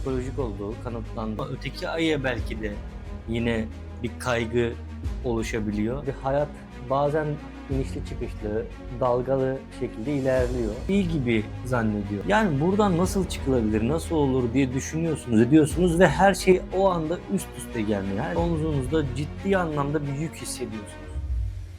psikolojik olduğu kanıtlandı. Öteki aya belki de yine bir kaygı oluşabiliyor. Bir hayat bazen inişli çıkışlı, dalgalı şekilde ilerliyor. İyi gibi zannediyor. Yani buradan nasıl çıkılabilir, nasıl olur diye düşünüyorsunuz, ediyorsunuz ve her şey o anda üst üste gelmiyor. Yani omzunuzda ciddi anlamda bir yük hissediyorsunuz.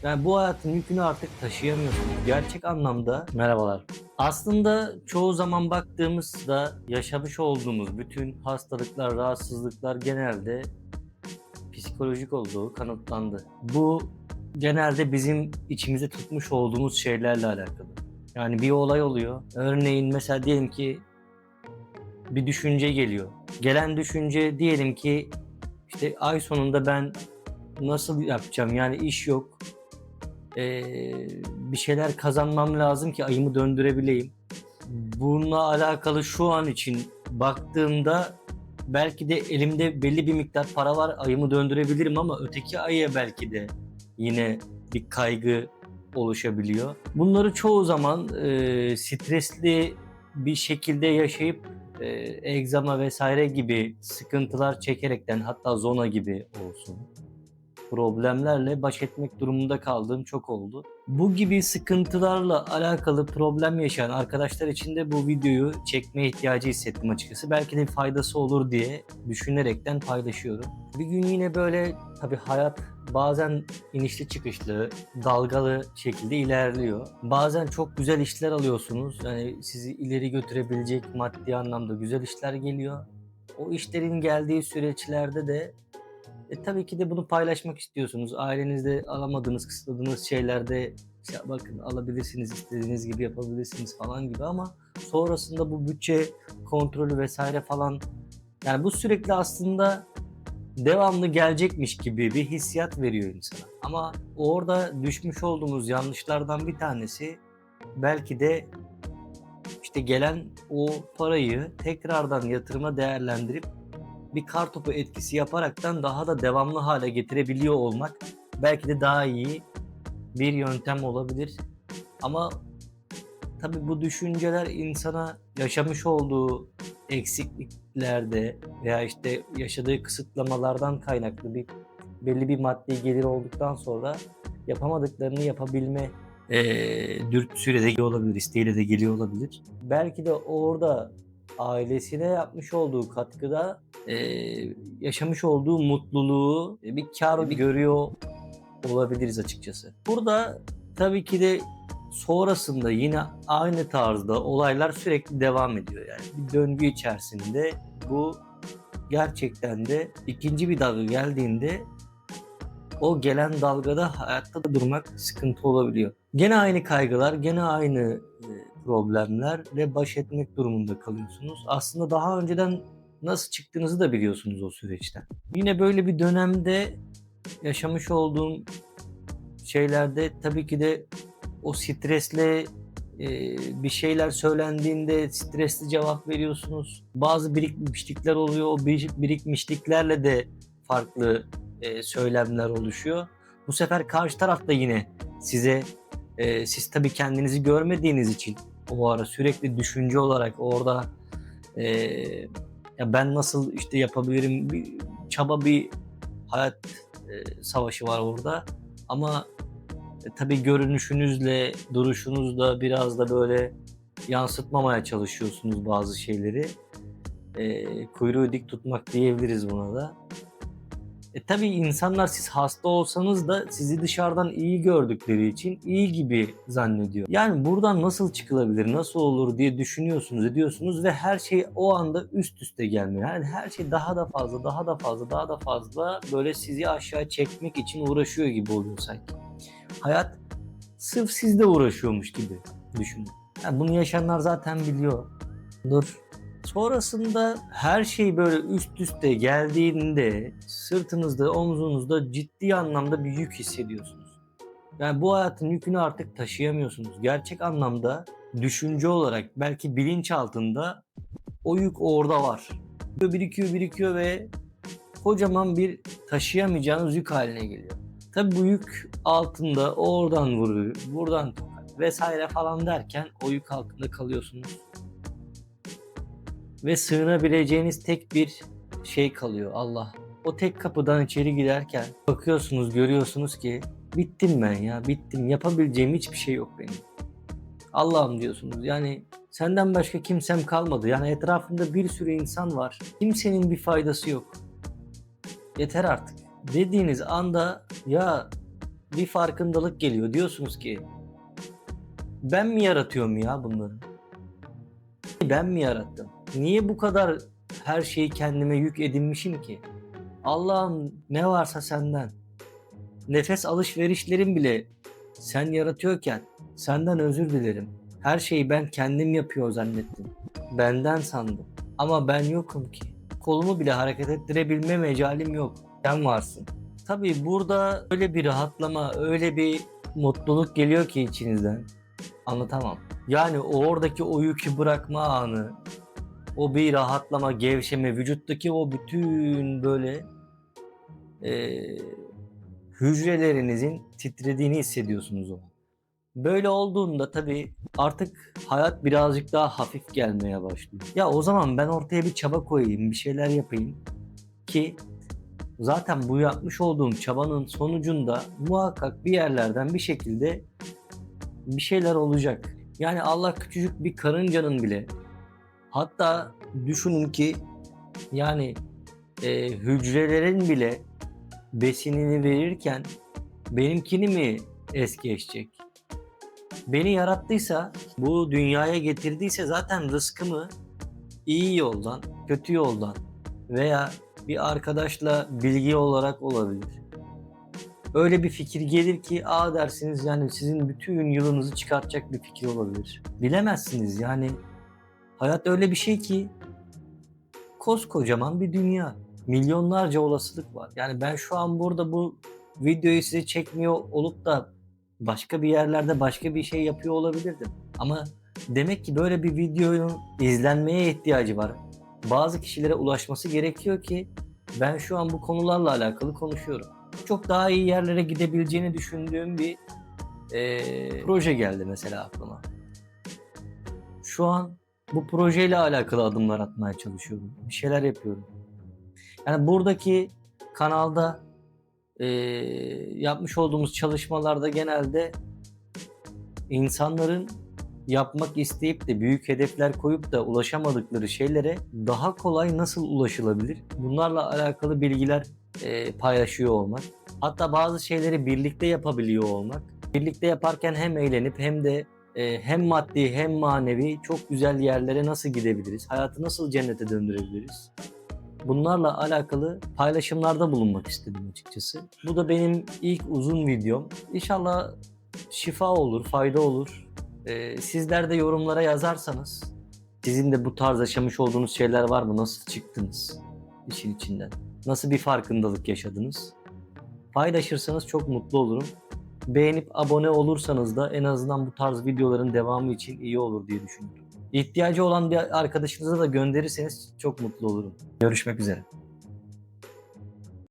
Yani bu hayatın yükünü artık taşıyamıyorsunuz. Gerçek anlamda merhabalar. Aslında çoğu zaman baktığımızda yaşamış olduğumuz bütün hastalıklar, rahatsızlıklar genelde psikolojik olduğu kanıtlandı. Bu genelde bizim içimize tutmuş olduğumuz şeylerle alakalı. Yani bir olay oluyor. Örneğin mesela diyelim ki bir düşünce geliyor. Gelen düşünce diyelim ki işte ay sonunda ben nasıl yapacağım? Yani iş yok. Ee, bir şeyler kazanmam lazım ki ayımı döndürebileyim. Bununla alakalı şu an için baktığımda belki de elimde belli bir miktar para var ayımı döndürebilirim ama öteki aya belki de yine bir kaygı oluşabiliyor. Bunları çoğu zaman e, stresli bir şekilde yaşayıp e, egzama vesaire gibi sıkıntılar çekerekten hatta zona gibi olsun problemlerle baş etmek durumunda kaldığım çok oldu. Bu gibi sıkıntılarla alakalı problem yaşayan arkadaşlar için de bu videoyu çekmeye ihtiyacı hissettim açıkçası. Belki de faydası olur diye düşünerekten paylaşıyorum. Bir gün yine böyle tabii hayat bazen inişli çıkışlı, dalgalı şekilde ilerliyor. Bazen çok güzel işler alıyorsunuz. Yani sizi ileri götürebilecek maddi anlamda güzel işler geliyor. O işlerin geldiği süreçlerde de e, tabii ki de bunu paylaşmak istiyorsunuz. Ailenizde alamadığınız, kısıtladığınız şeylerde ya bakın alabilirsiniz, istediğiniz gibi yapabilirsiniz falan gibi ama sonrasında bu bütçe kontrolü vesaire falan yani bu sürekli aslında devamlı gelecekmiş gibi bir hissiyat veriyor insana. Ama orada düşmüş olduğumuz yanlışlardan bir tanesi belki de işte gelen o parayı tekrardan yatırıma değerlendirip bir kar topu etkisi yaparaktan daha da devamlı hale getirebiliyor olmak belki de daha iyi bir yöntem olabilir. Ama tabii bu düşünceler insana yaşamış olduğu eksikliklerde veya işte yaşadığı kısıtlamalardan kaynaklı bir belli bir maddi gelir olduktan sonra yapamadıklarını yapabilme eee dürtüsüyle de geliyor olabilir, isteğiyle de geliyor olabilir. Belki de orada ailesine yapmış olduğu katkıda eee, yaşamış olduğu mutluluğu e, bir kar görüyor olabiliriz açıkçası. Burada tabii ki de sonrasında yine aynı tarzda olaylar sürekli devam ediyor. Yani bir döngü içerisinde bu gerçekten de ikinci bir dalga geldiğinde o gelen dalgada hayatta da durmak sıkıntı olabiliyor. Gene aynı kaygılar, gene aynı e, problemlerle baş etmek durumunda kalıyorsunuz. Aslında daha önceden nasıl çıktığınızı da biliyorsunuz o süreçten. Yine böyle bir dönemde yaşamış olduğum şeylerde tabii ki de o stresle e, bir şeyler söylendiğinde stresli cevap veriyorsunuz. Bazı birikmişlikler oluyor. O bir- birikmişliklerle de farklı e, söylemler oluşuyor. Bu sefer karşı taraf da yine size e, siz tabii kendinizi görmediğiniz için o ara sürekli düşünce olarak orada e, ya ben nasıl işte yapabilirim bir çaba bir hayat e, savaşı var orada ama e, tabii görünüşünüzle duruşunuzla biraz da böyle yansıtmamaya çalışıyorsunuz bazı şeyleri. E, kuyruğu dik tutmak diyebiliriz buna da. E tabii insanlar siz hasta olsanız da sizi dışarıdan iyi gördükleri için iyi gibi zannediyor. Yani buradan nasıl çıkılabilir, nasıl olur diye düşünüyorsunuz, ediyorsunuz ve her şey o anda üst üste gelmiyor. Yani her şey daha da fazla, daha da fazla, daha da fazla böyle sizi aşağı çekmek için uğraşıyor gibi oluyor sanki. Hayat sırf sizle uğraşıyormuş gibi düşünün. Yani bunu yaşayanlar zaten biliyor. Dur. Sonrasında her şey böyle üst üste geldiğinde sırtınızda, omzunuzda ciddi anlamda bir yük hissediyorsunuz. Yani bu hayatın yükünü artık taşıyamıyorsunuz. Gerçek anlamda düşünce olarak belki bilinç altında o yük orada var. Birikiyor, birikiyor ve kocaman bir taşıyamayacağınız yük haline geliyor. Tabii bu yük altında oradan vuruyor, buradan vesaire falan derken o yük altında kalıyorsunuz. Ve sığınabileceğiniz tek bir şey kalıyor Allah. O tek kapıdan içeri girerken bakıyorsunuz görüyorsunuz ki bittim ben ya bittim yapabileceğim hiçbir şey yok benim. Allah'ım diyorsunuz yani senden başka kimsem kalmadı. Yani etrafımda bir sürü insan var. Kimsenin bir faydası yok. Yeter artık. Dediğiniz anda ya bir farkındalık geliyor. Diyorsunuz ki ben mi yaratıyorum ya bunları? Ben mi yarattım? Niye bu kadar her şeyi kendime yük edinmişim ki? Allah'ım ne varsa senden. Nefes alışverişlerim bile sen yaratıyorken senden özür dilerim. Her şeyi ben kendim yapıyor zannettim. Benden sandım. Ama ben yokum ki. Kolumu bile hareket ettirebilme mecalim yok. Sen varsın. Tabii burada öyle bir rahatlama, öyle bir mutluluk geliyor ki içinizden. Anlatamam. Yani oradaki o yükü bırakma anı, o bir rahatlama, gevşeme, vücuttaki o bütün böyle eee, hücrelerinizin titrediğini hissediyorsunuz o. Böyle olduğunda tabii artık hayat birazcık daha hafif gelmeye başlıyor. Ya o zaman ben ortaya bir çaba koyayım, bir şeyler yapayım ki zaten bu yapmış olduğum çabanın sonucunda muhakkak bir yerlerden bir şekilde bir şeyler olacak. Yani Allah küçücük bir karıncanın bile hatta düşünün ki yani e, hücrelerin bile besinini verirken benimkini mi es geçecek? Beni yarattıysa, bu dünyaya getirdiyse zaten rızkımı iyi yoldan, kötü yoldan veya bir arkadaşla bilgi olarak olabilir. Öyle bir fikir gelir ki a dersiniz yani sizin bütün yılınızı çıkartacak bir fikir olabilir. Bilemezsiniz yani hayat öyle bir şey ki koskocaman bir dünya. Milyonlarca olasılık var. Yani ben şu an burada bu videoyu size çekmiyor olup da başka bir yerlerde başka bir şey yapıyor olabilirdim. Ama demek ki böyle bir videonun izlenmeye ihtiyacı var. Bazı kişilere ulaşması gerekiyor ki ben şu an bu konularla alakalı konuşuyorum. Çok daha iyi yerlere gidebileceğini düşündüğüm bir eee, proje geldi mesela aklıma. Şu an bu projeyle alakalı adımlar atmaya çalışıyorum. Bir şeyler yapıyorum. Yani buradaki kanalda eee, yapmış olduğumuz çalışmalarda genelde insanların yapmak isteyip de büyük hedefler koyup da ulaşamadıkları şeylere daha kolay nasıl ulaşılabilir? Bunlarla alakalı bilgiler eee, paylaşıyor olmak. Hatta bazı şeyleri birlikte yapabiliyor olmak. Birlikte yaparken hem eğlenip hem de eee, hem maddi hem manevi çok güzel yerlere nasıl gidebiliriz? Hayatı nasıl cennete döndürebiliriz? Bunlarla alakalı paylaşımlarda bulunmak istedim açıkçası. Bu da benim ilk uzun videom. İnşallah şifa olur, fayda olur. Ee, sizler de yorumlara yazarsanız sizin de bu tarz yaşamış olduğunuz şeyler var mı? Nasıl çıktınız işin içinden? Nasıl bir farkındalık yaşadınız? Paylaşırsanız çok mutlu olurum. Beğenip abone olursanız da en azından bu tarz videoların devamı için iyi olur diye düşünüyorum. İhtiyacı olan bir arkadaşınıza da gönderirseniz çok mutlu olurum. Görüşmek üzere.